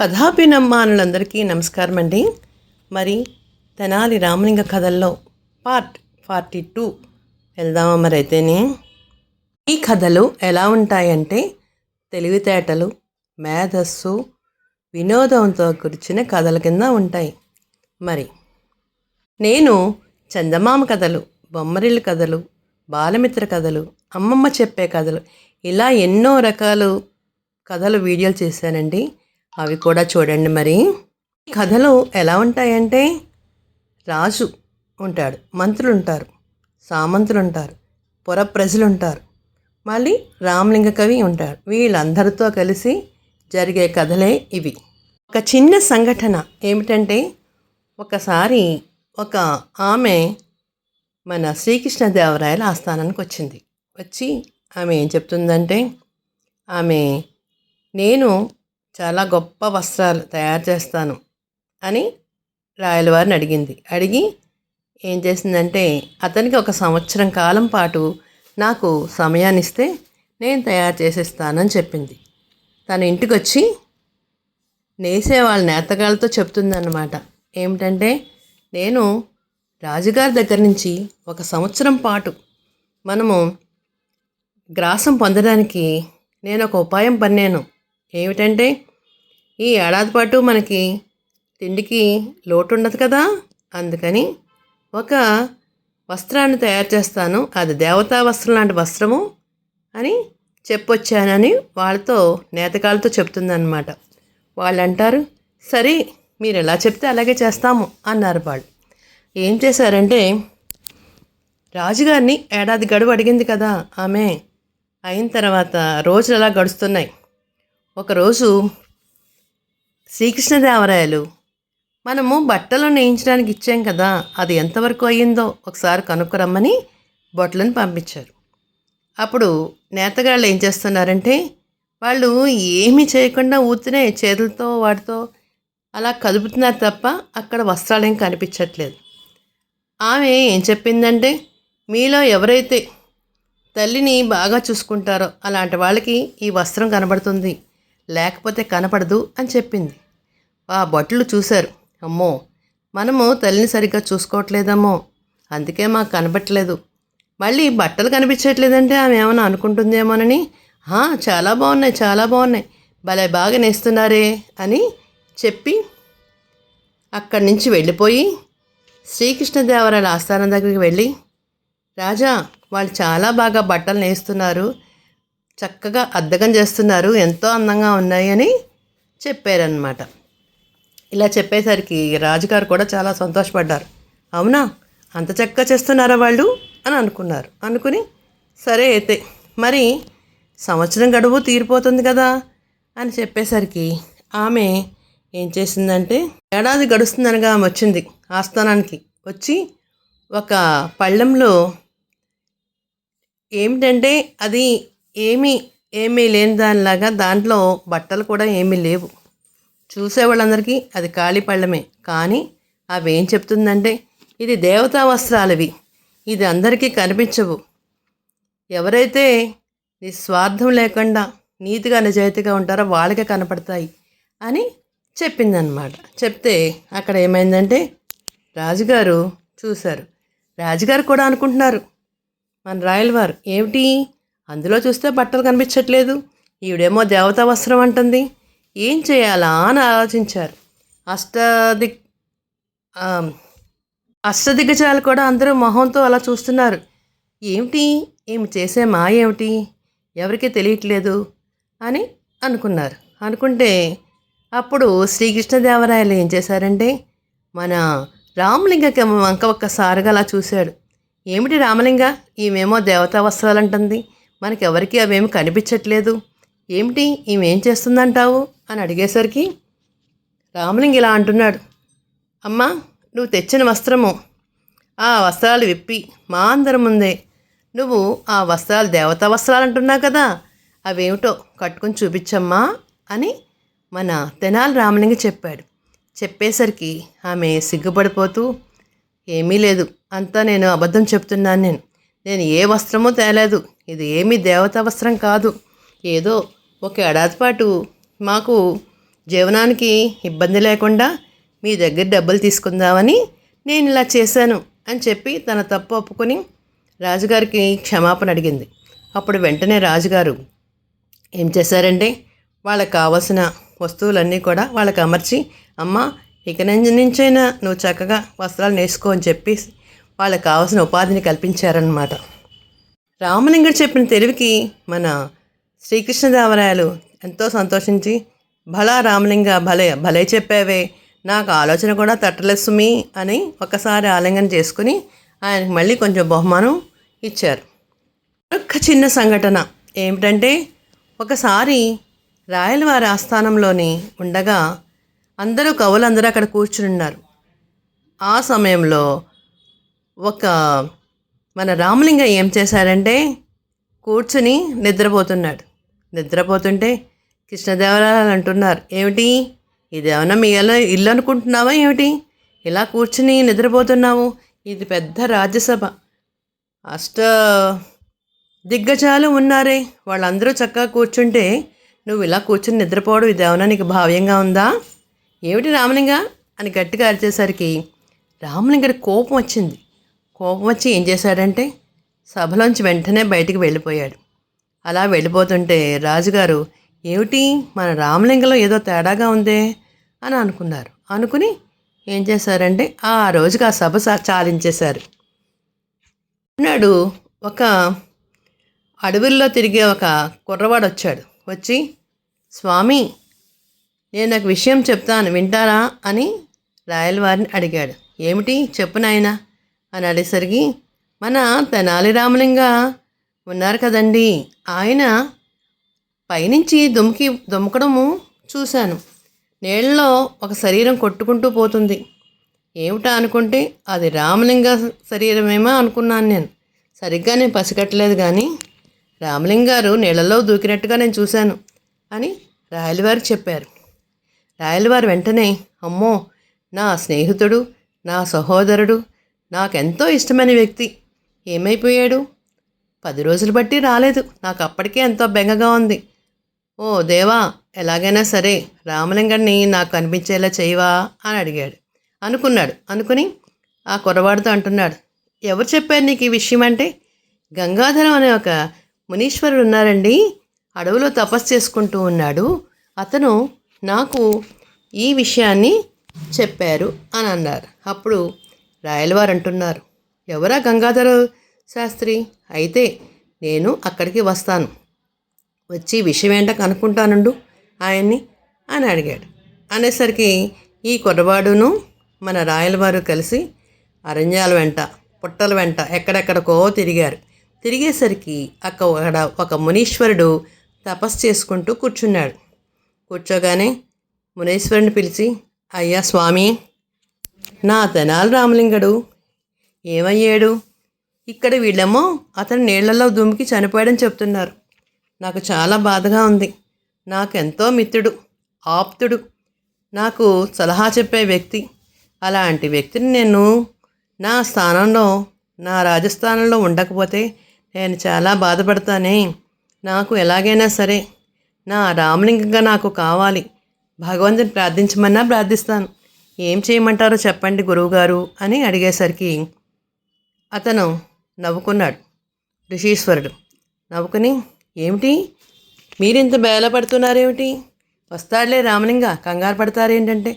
కథాభినమ్మానులందరికీ నమస్కారం అండి మరి తెనాలి రామలింగ కథల్లో పార్ట్ ఫార్టీ టూ వెళ్దామా మరి అయితేనే ఈ కథలు ఎలా ఉంటాయంటే తెలివితేటలు మేధస్సు వినోదంతో కూర్చిన కథల కింద ఉంటాయి. మరి నేను చందమామ కథలు బొమ్మరిల్లు కథలు బాలమిత్ర కథలు అమ్మమ్మ చెప్పే కథలు ఇలా ఎన్నో రకాలు కథలు వీడియోలు చేశానండి. అవి కూడా చూడండి మరి. కథలు ఎలా ఉంటాయంటే రాజు ఉంటాడు మంత్రులు ఉంటారు సామంతులు ఉంటారు పుర ప్రజలు ఉంటారు మళ్ళీ రామలింగ కవి ఉంటాడు. వీళ్ళందరితో కలిసి జరిగే కథలే ఇవి. ఒక చిన్న సంఘటన ఏమిటంటే ఒకసారి ఒక ఆమె మన శ్రీకృష్ణదేవరాయల ఆస్థానానికి వచ్చింది వచ్చి ఆమె ఏం చెప్తుందంటే ఆమె నేను చాలా గొప్ప వస్త్రాలు తయారు చేస్తాను అని రాయలవారిని అడిగింది. అడిగి ఏం చేసిందంటే అతనికి ఒక సంవత్సరం కాలం పాటు నాకు సమయాన్ని ఇస్తే నేను తయారు చేసేస్తానని చెప్పింది. తన ఇంటికి వచ్చి నేసే వాళ్ళ నేతగాళ్ళతో చెప్తుందన్నమాట. ఏమిటంటే నేను రాజుగారి దగ్గర నుంచి ఒక సంవత్సరం పాటు మనము గ్రాసం పొందడానికి నేను ఒక ఉపాయం పన్నాను. ఏమిటంటే ఈ ఏడాది పాటు మనకి తిండికి లోటు ఉండదు కదా? అందుకని ఒక వస్త్రాన్ని తయారు చేస్తాను. అది దేవతా వస్త్రం లాంటి వస్త్రము అని చెప్పొచ్చానని వాళ్ళతో నేతకాలతో చెప్తుందన్నమాట. వాళ్ళు అంటారు సరే మీరు ఎలా చెప్తే అలాగే చేస్తాము అన్నారు వాళ్ళు. ఏం చేశారంటే రాజుగారిని ఏడాది గడువు అడిగింది కదా ఆమె. అయిన తర్వాత రోజులు అలా గడుస్తున్నాయి. ఒకరోజు శ్రీకృష్ణదేవరాయలు మనము బట్టలు నేయించడానికి ఇచ్చాం కదా అది ఎంతవరకు అయ్యిందో ఒకసారి కనుక్కురమ్మని బొట్టలను పంపించారు. అప్పుడు నేతగాళ్ళు ఏం చేస్తున్నారంటే వాళ్ళు ఏమీ చేయకుండా ఊతినే చేతులతో వాటితో అలా కదుపుతున్నారు తప్ప అక్కడ వస్త్రాలు ఏం కనిపించట్లేదు. ఆమె ఏం చెప్పిందంటే మీలో ఎవరైతే తల్లిని బాగా చూసుకుంటారో అలాంటి వాళ్ళకి ఈ వస్త్రం కనబడుతుంది లేకపోతే కనపడదు అని చెప్పింది. ఆ బట్టలు చూశారు. అమ్మో మనము తల్లిని సరిగ్గా చూసుకోవట్లేదమ్మో. అందుకే మాకు కనపట్లేదు మళ్ళీ బట్టలు కనిపించట్లేదంటే ఆమె ఏమైనా అనుకుంటుందేమోనని చాలా బాగున్నాయి చాలా బాగున్నాయి. భలే బాగా నేస్తున్నారే అని చెప్పి అక్కడి నుంచి వెళ్ళిపోయి శ్రీకృష్ణదేవరాయల ఆస్థానం దగ్గరికి వెళ్ళి రాజా వాళ్ళు చాలా బాగా బట్టలు నేస్తున్నారు. చక్కగా అద్దకం చేస్తున్నారు. ఎంతో అందంగా ఉన్నాయి అని చెప్పారనమాట ఇలా చెప్పేసరికి రాజుగారు కూడా చాలా సంతోషపడ్డారు. అవునా? అంత చక్కగా చేస్తున్నారా వాళ్ళు? అని అనుకున్నారు. అనుకుని సరే అయితే మరి సంవత్సరం గడువు తీరిపోతుంది కదా అని చెప్పేసరికి ఆమె ఏం చేసిందంటే ఏడాది గడుస్తుందనగా ఆమె వచ్చింది ఆస్థానానికి. వచ్చి ఒక పళ్ళెంలో ఏమిటంటే అది ఏమీ ఏమీ లేని దానిలాగా దాంట్లో బట్టలు కూడా ఏమీ లేవు. చూసే వాళ్ళందరికీ అది ఖాళీ పళ్ళమే. కానీ అవి ఏం చెప్తుందంటే ఇది దేవతా వస్త్రాలవి. ఇది అందరికీ కనిపించవు. ఎవరైతే నిస్వార్థం లేకుండా నీతిగా నిజాయితీగా ఉంటారో వాళ్ళకే కనపడతాయి అని చెప్పిందనమాట చెప్తే అక్కడ ఏమైందంటే రాజుగారు చూశారు. రాజుగారు కూడా అనుకుంటున్నారు మన రాయల వారు ఏమిటి? అందులో చూస్తే బట్టలు కనిపించట్లేదు. ఈవిడేమో దేవతా వస్త్రం అంటుంది. ఏం చేయాలా అని ఆలోచించారు. అష్టదిక్ అష్టదిగ్గజాలు కూడా అందరూ మొహంతో అలా చూస్తున్నారు. ఏమిటి? ఏమి చేసే మా ఏమిటి? ఎవరికీ తెలియట్లేదు అని అనుకున్నారు. అనుకుంటే అప్పుడు శ్రీకృష్ణదేవరాయలు ఏం చేశారంటే మన రామలింగకి వంక ఒక్కసారిగా అలా చూశాడు. ఏమిటి రామలింగ? ఈమెమో దేవతా వస్త్రాలు అంటుంది మనకెవరికీ అవేమి కనిపించట్లేదు. ఏమిటి? ఈమెం చేస్తుందంటావు? అని అడిగేసరికి రామలింగ్ ఇలా అంటున్నాడు. అమ్మా నువ్వు తెచ్చిన వస్త్రము. ఆ వస్త్రాలు విప్పి మా అందరి ముందే. నువ్వు ఆ వస్త్రాలు దేవతా వస్త్రాలు అంటున్నావు కదా అవేమిటో కట్టుకొని చూపించమ్మా అని మన తెనాలి రామలింగ చెప్పాడు. చెప్పేసరికి ఆమె సిగ్గుపడిపోతూ ఏమీ లేదు అంతా నేను అబద్ధం చెప్తున్నాను నేను. నేను ఏ వస్త్రమో తేలేదు. ఇది ఏమీ దేవతా వస్త్రం కాదు. ఏదో ఒక ఏడాది పాటు మాకు జీవనానికి ఇబ్బంది లేకుండా మీ దగ్గర డబ్బులు తీసుకుందామని నేను ఇలా చేశాను అని చెప్పి తన తప్పు ఒప్పుకొని రాజుగారికి క్షమాపణ అడిగింది. అప్పుడు వెంటనే రాజుగారు ఏం చేశారంటే వాళ్ళకి కావలసిన వస్తువులన్నీ కూడా వాళ్ళకి అమర్చి అమ్మ ఇక నుంచి నుంచైనా నువ్వు చక్కగా వస్త్రాలు నేర్చుకో అని చెప్పి వాళ్ళకి కావాల్సిన ఉపాధిని కల్పించారనమాట రామలింగుడు చెప్పిన తెలివికి మన శ్రీకృష్ణదేవరాయలు ఎంతో సంతోషించి భలా రామలింగ భలే భలే చెప్పావే. నాకు ఆలోచన కూడా తట్టలేదు సుమి అని ఒకసారి ఆలింగనం చేసుకుని ఆయనకు మళ్ళీ కొంచెం బహుమానం ఇచ్చారు. ఒక చిన్న సంఘటన ఏమిటంటే ఒకసారి రాయలవారి ఆస్థానంలోని ఉండగా అందరూ కవులందరూ అక్కడ కూర్చుని ఉన్నారు. ఆ సమయంలో ఒక మన రామలింగ ఏం చేశాడంటే కూర్చుని నిద్రపోతున్నాడు. నిద్రపోతుంటే కృష్ణదేవరాయలు అంటున్నారు ఏమిటి? ఇదేమన్నా మీ ఇల్లు ఇల్లు అనుకుంటున్నావా ఏమిటి? ఇలా కూర్చుని నిద్రపోతున్నావు? ఇది పెద్ద రాజ్యసభ. అష్ట దిగ్గజాలు ఉన్నారే. వాళ్ళందరూ చక్కగా కూర్చుంటే నువ్వు ఇలా కూర్చుని నిద్రపోవడం ఇదేమన్నా నీకు భావ్యంగా ఉందా? ఏమిటి రామలింగ? అని గట్టిగా అరిచేసరికి రామలింగడి కోపం వచ్చింది. కోపం వచ్చి ఏం చేశాడంటే సభలోంచి వెంటనే బయటికి వెళ్ళిపోయాడు. అలా వెళ్ళిపోతుంటే రాజుగారు ఏమిటి? మన రామలింగంలో ఏదో తేడాగా ఉందే? అని అనుకున్నారు. అనుకుని ఏం చేశారంటే ఆ రోజుకి ఆ సభ చాలించేశారు. నాడు ఒక అడవుల్లో తిరిగే ఒక కుర్రవాడు వచ్చాడు. వచ్చి స్వామి నేను ఒక విషయం చెప్తాను వింటారా? అని రాయల వారిని అడిగాడు. ఏమిటి? చెప్పు నాయనా. అని మన తెనాలి రామలింగ ఉన్నారు కదండి. ఆయన పైనుంచి దుమ్కి దుమ్మకడము చూశాను. నీళ్ళలో ఒక శరీరం కొట్టుకుంటూ పోతుంది. ఏమిటా అనుకుంటే అది రామలింగ శరీరమేమో అనుకున్నాను నేను. సరిగ్గా నేను పసిగట్టలేదు కానీ రామలింగారు నీళ్ళలో దూకినట్టుగా నేను చూశాను అని రాయలవారు చెప్పారు. రాయలవారు వెంటనే అమ్మో! నా స్నేహితుడు నా సహోదరుడు నాకెంతో ఇష్టమైన వ్యక్తి. ఏమైపోయాడు? పది రోజులు బట్టి రాలేదు. నాకు అప్పటికే ఎంతో బెంగగా ఉంది. ఓ దేవా ఎలాగైనా సరే రామలింగాన్ని నాకు కనిపించేలా చేయవా? అని అడిగాడు. అనుకున్నాడు. అనుకుని ఆ కుర్రవాడితో అంటున్నాడు. ఎవరు చెప్పారు నీకు ఈ విషయం అంటే? గంగాధరం అనే ఒక మునీశ్వరుడు ఉన్నారండి. అడవిలో తపస్సు చేసుకుంటూ ఉన్నాడు. అతను నాకు ఈ విషయాన్ని చెప్పారు అని అన్నారు. అప్పుడు రాయలవారు అంటున్నారు ఎవరా గంగాధర శాస్త్రి? అయితే నేను అక్కడికి వస్తాను. వచ్చి విషయం ఏంటో కనుక్కుంటానుండు? ఆయన్ని అని అడిగాడు. అనేసరికి ఈ కుర్రవాడును మన రాయలవారు కలిసి అరణ్యాల వెంట పుట్టల వెంట ఎక్కడెక్కడికో తిరిగారు. తిరిగేసరికి అక్కడ ఒక మునీశ్వరుడు తపస్సు చేసుకుంటూ కూర్చున్నాడు. కూర్చోగానే మునీశ్వరుని పిలిచి అయ్యా స్వామి నా తెనాలి రామలింగడు. ఏమయ్యాడు? ఇక్కడ వీళ్ళేమో అతను నీళ్ళలో దుమికి చనిపోయాడని చెప్తున్నారు. నాకు చాలా బాధగా ఉంది. నాకు ఎంతో మిత్రుడు ఆప్తుడు. నాకు సలహా చెప్పే వ్యక్తి. అలాంటి వ్యక్తిని నేను నా స్థానంలో నా రాజస్థానంలో ఉండకపోతే నేను చాలా బాధపడతానే. నాకు ఎలాగైనా సరే నా రామలింగంగా నాకు కావాలి. భగవంతుని ప్రార్థించమన్నా ప్రార్థిస్తాను. ఏం చేయమంటారో చెప్పండి గురువుగారు అని అడిగేసరికి అతను నవ్వుకున్నాడు. ఋషీశ్వరుడు నవ్వుకుని ఏమిటి? మీరింత బేలపడుతున్నారేమిటి వస్తాడులే రామలింగ కంగారు పడతారేంటంటే?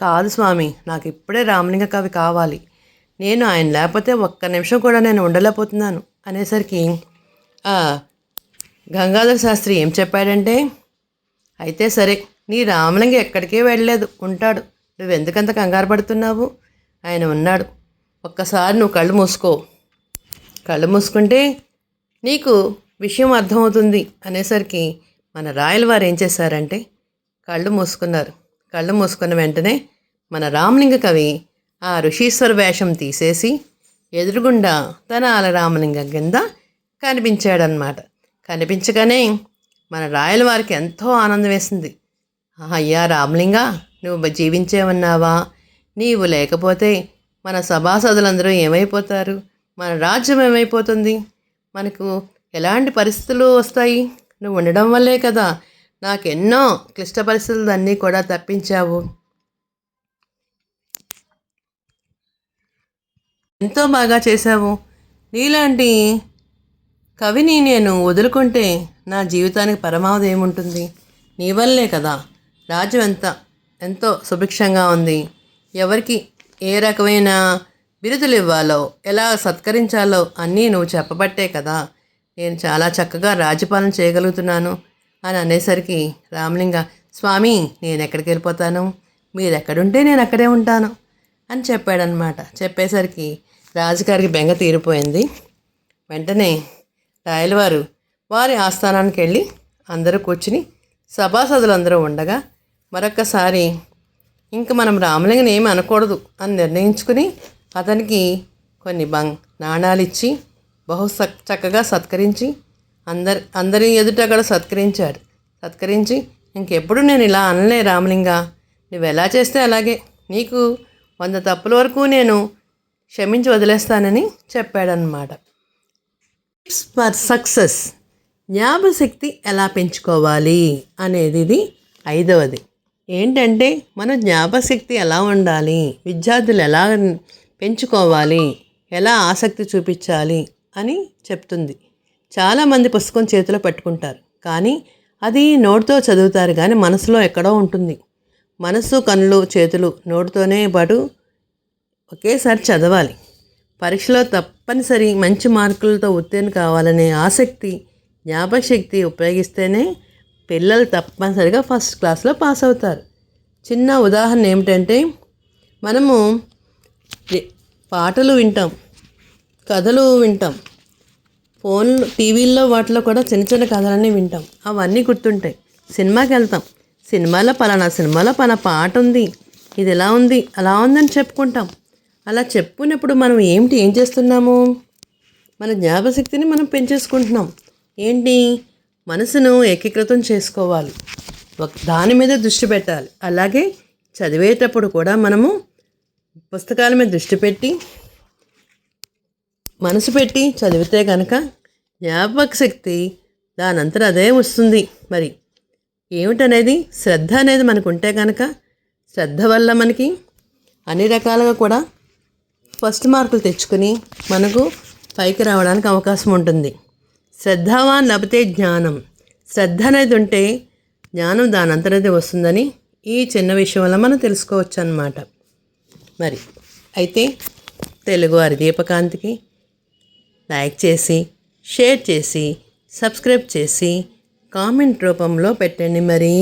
కాదు స్వామి నాకు ఇప్పుడే రామలింగ కవి కావాలి. నేను ఆయన లేకపోతే ఒక్క నిమిషం కూడా నేను ఉండలేకపోతున్నాను అనేసరికి గంగాధర శాస్త్రి ఏం చెప్పాడంటే అయితే సరే నీ రామలింగ ఎక్కడికే వెళ్ళలేదు ఉంటాడు. నువ్వు ఎందుకంత కంగారు పడుతున్నావు? ఆయన ఉన్నాడు ఒక్కసారి నువ్వు కళ్ళు మూసుకో. కళ్ళు మూసుకుంటే నీకు విషయం అర్థమవుతుంది అనేసరికి మన రాయల వారు ఏం చేశారంటే కళ్ళు మూసుకున్నారు. కళ్ళు మూసుకున్న వెంటనే మన రామలింగ కవి ఆ ఋషీశ్వర వేషం తీసేసి ఎదురుగుండా తన ఆల రామలింగం కింద కనిపించాడనమాట కనిపించగానే మన రాయల వారికి ఎంతో ఆనందం వేసింది. అయ్యా రామలింగ నువ్వు జీవించే ఉన్నావా నీవు లేకపోతే మన సభాసదులందరూ ఏమైపోతారు? మన రాజ్యం ఏమైపోతుంది? మనకు ఎలాంటి పరిస్థితులు వస్తాయి? నువ్వు ఉండడం వల్లే కదా నాకెన్నో క్లిష్ట పరిస్థితులు అన్నీ కూడా తప్పించావు. ఎంతో బాగా చేశావు. నీలాంటి కవిని నేను వదులుకుంటే నా జీవితానికి పరమావధి ఏముంటుంది? నీ వల్లే కదా రాజ్యం ఎంత ఎంతో సుభిక్షంగా ఉంది. ఎవరికి ఏ రకమైన బిరుదులు ఇవ్వాలో ఎలా సత్కరించాలో అన్నీ నువ్వు చెప్పబట్టే కదా. నేను చాలా చక్కగా రాజ్యపాలన చేయగలుగుతున్నాను అని అనేసరికి రామలింగ స్వామి నేను ఎక్కడికి వెళ్ళిపోతాను? మీరు ఎక్కడుంటే నేను అక్కడే ఉంటాను అని చెప్పాడనమాట చెప్పేసరికి రాజుగారికి బెంగ తీరిపోయింది. వెంటనే రాయలవారు వారి ఆస్థానానికి వెళ్ళి అందరూ కూర్చుని సభాసదులందరూ ఉండగా మరొకసారి ఇంక మనం రామలింగని ఏమి అనకూడదు అని నిర్ణయించుకుని అతనికి కొన్ని బంగ్ నాణాలు ఇచ్చి బహు చక్కగా సత్కరించి అందరి అందరి ఎదుట కూడా సత్కరించాడు. సత్కరించి ఇంకెప్పుడు నేను ఇలా అనలే రామలింగ నువ్వు ఎలా చేస్తే అలాగే. నీకు వంద తప్పుల వరకు నేను క్షమించి వదిలేస్తానని చెప్పాడనమాట టిప్స్ ఫర్ సక్సెస్ జ్ఞాపశక్తి ఎలా పెంచుకోవాలి అనేది ఇది ఐదవది. ఏంటంటే మన జ్ఞాపశక్తి ఎలా ఉండాలి? విద్యార్థులు ఎలా పెంచుకోవాలి? ఎలా ఆసక్తి చూపించాలి? అని చెప్తుంది. చాలామంది పుస్తకం చేతిలో పట్టుకుంటారు. కానీ అది నోటితో చదువుతారు కానీ మనసులో ఎక్కడో ఉంటుంది. మనసు కళ్ళు చేతులు నోటితోనే పాటు ఒకేసారి చదవాలి. పరీక్షలో తప్పనిసరి మంచి మార్కులతో ఉత్తీర్ణ కావాలనే ఆసక్తి జ్ఞాపకశక్తి ఉపయోగిస్తేనే పిల్లలు తప్పనిసరిగా ఫస్ట్ క్లాస్లో పాస్ అవుతారు. చిన్న ఉదాహరణ ఏమిటంటే మనము పాటలు వింటాం కథలు వింటాం ఫోన్ టీవీల్లో వాటిలో కూడా చిన్న చిన్న కథలన్నీ వింటాం. అవన్నీ గుర్తుంటాయి. సినిమాకి వెళ్తాం. సినిమాలో పలానా సినిమాలో పలానా పాట ఉంది. ఇది ఎలా ఉంది అలా ఉందని చెప్పుకుంటాం. అలా చెప్పుకున్నప్పుడు మనం ఏమిటి ఏం చేస్తున్నాము? మన జ్ఞాపశక్తిని మనం పెంచేసుకుంటున్నాం. ఏంటి? మనసును ఏకీకృతం చేసుకోవాలి. ఒక దాని మీద దృష్టి పెట్టాలి. అలాగే చదివేటప్పుడు కూడా మనము పుస్తకాల మీద దృష్టి పెట్టి మనసు పెట్టి చదివితే కనుక జ్ఞాపక శక్తి దానంతట అదే వస్తుంది. మరి ఏమిటనేది శ్రద్ధ అనేది మనకు ఉంటే కనుక శ్రద్ధ వల్ల మనకి అన్ని రకాలుగా కూడా ఫస్ట్ మార్కులు తెచ్చుకుని మనకు పైకి రావడానికి అవకాశం ఉంటుంది. శ్రద్ధావాన్ లభితే జ్ఞానం. శ్రద్ధ అనేది ఉంటే జ్ఞానం దాని అంతటదే వస్తుందని ఈ చిన్న విషయం వల్ల మనం తెలుసుకోవచ్చు అన్నమాట మరి అయితే తెలుగువారి దీపకాంతికి లైక్ చేసి షేర్ చేసి సబ్స్క్రైబ్ చేసి కామెంట్ రూపంలో పెట్టండి మరి.